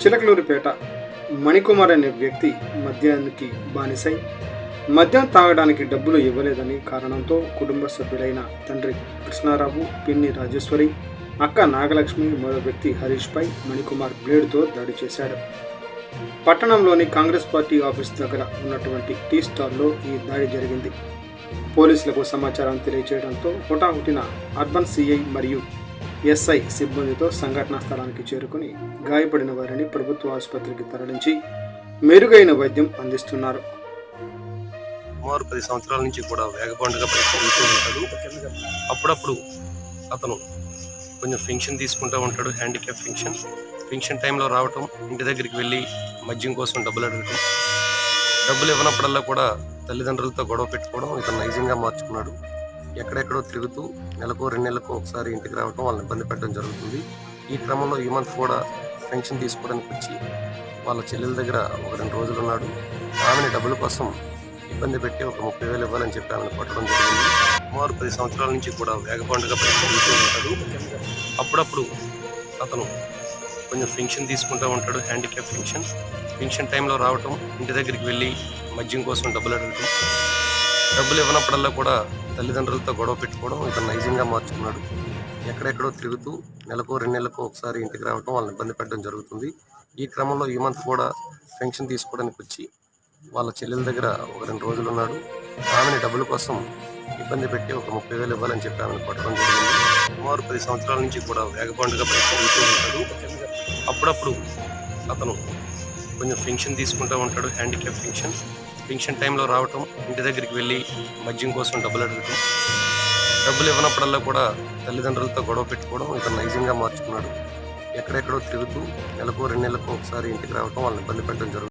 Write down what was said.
చిలకలూరిపేట మణికుమార్ అనే వ్యక్తి మద్యానికి బానిసై మద్యం తాగడానికి డబ్బులు ఇవ్వలేదని కారణంతో కుటుంబ సభ్యులైన తండ్రి కృష్ణారావు పిన్ని రాజేశ్వరి అక్క నాగలక్ష్మి మరో వ్యక్తి హరీష్పై మణికుమార్ బ్లేడుతో దాడి చేశాడు. పట్టణంలోని కాంగ్రెస్ పార్టీ ఆఫీస్ దగ్గర ఉన్నటువంటి టీ స్టాల్లో ఈ దాడి జరిగింది. పోలీసులకు సమాచారం తెలియజేయడంతో హుటాహుటిన అర్బన్ సిఐ మరియు ఎస్ఐ సిబ్బందితో సంఘటనా స్థలానికి చేరుకుని గాయపడిన వారిని ప్రభుత్వ ఆసుపత్రికి తరలించి మెరుగైన వైద్యం అందిస్తున్నారు. సుమారు పది సంవత్సరాల నుంచి కూడా వేగబండగా ప్రయత్నిస్తూ ఉంటాడు. అప్పుడప్పుడు అతను కొంచెం ఫెన్షన్ తీసుకుంటూ ఉంటాడు హ్యాండిక్యాప్ ఫెన్షన్ ఫెన్షన్ టైంలో రావటం ఇంటి దగ్గరికి వెళ్ళి మద్యం కోసం డబ్బులు అడగటం. డబ్బులు ఇవ్వనప్పుడల్లా కూడా తల్లిదండ్రులతో గొడవ పెట్టుకోవడం ఇతను నైజంగా మార్చుకున్నాడు. ఎక్కడెక్కడో తిరుగుతూ నెలకు రెండు నెలలకు ఒకసారి ఇంటికి రావడం వాళ్ళని ఇబ్బంది పెట్టడం జరుగుతుంది. ఈ క్రమంలో ఈ మంత్ కూడా పెన్షన్ తీసుకోవడానికి వచ్చి వాళ్ళ చెల్లెల దగ్గర ఒక రెండు రోజులు ఉన్నాడు. ఆమెని డబ్బుల కోసం ఇబ్బంది పెట్టి ఒక ముప్పై వేలు ఇవ్వాలని చెప్పి ఆమెను పట్టడం జరిగింది. సుమారు పది సంవత్సరాల నుంచి కూడా వేగపండుగా పరిశీలిస్తూ ఉంటాడు. అప్పుడప్పుడు అతను కొంచెం పెన్షన్ తీసుకుంటూ ఉంటాడు హ్యాండిక్యాప్ పెన్షన్. పెన్షన్ టైంలో రావటం ఇంటి దగ్గరికి వెళ్ళి మద్యం కోసం డబ్బులు అడగటం డబ్బులు ఇవ్వనప్పుడల్లా కూడా తల్లిదండ్రులతో గొడవ పెట్టుకోవడం ఇతను నైజంగా మార్చుకున్నాడు. ఎక్కడెక్కడో తిరుగుతూ నెలకు రెండు నెలలకు ఒకసారి ఇంటికి రావడం వాళ్ళని ఇబ్బంది పెట్టడం జరుగుతుంది. ఈ క్రమంలో ఈ మంత్ కూడా పెన్షన్ తీసుకోవడానికి వచ్చి వాళ్ళ చెల్లెల దగ్గర ఒక రెండు రోజులు ఉన్నాడు. ఆమెని డబ్బుల కోసం ఇబ్బంది పెట్టి ఒక ముప్పై వేలు ఇవ్వాలని చెప్పి ఆమెను పట్టడం జరిగింది. సుమారు పది సంవత్సరాల నుంచి కూడా వేగపండుగా ప్రయత్నిస్తూ ఉంటాడు. అప్పుడప్పుడు అతను కొంచెం పెన్షన్ తీసుకుంటూ ఉంటాడు హ్యాండిక్యాప్ పెన్షన్. పెన్షన్ టైంలో రావటం ఇంటి దగ్గరికి వెళ్ళి మద్యం కోసం డబ్బులు అడగటం డబ్బులు ఇవ్వనప్పుడల్లా కూడా తల్లిదండ్రులతో గొడవ పెట్టుకోవడం ఇతను నైజంగా మార్చుకున్నాడు. ఎక్కడెక్కడో తిరుగుతూ నెలకు రెండు నెలలకు ఒకసారి ఇంటికి రావటం వాళ్ళని ఇబ్బంది పెట్టడం జరుగుతుంది.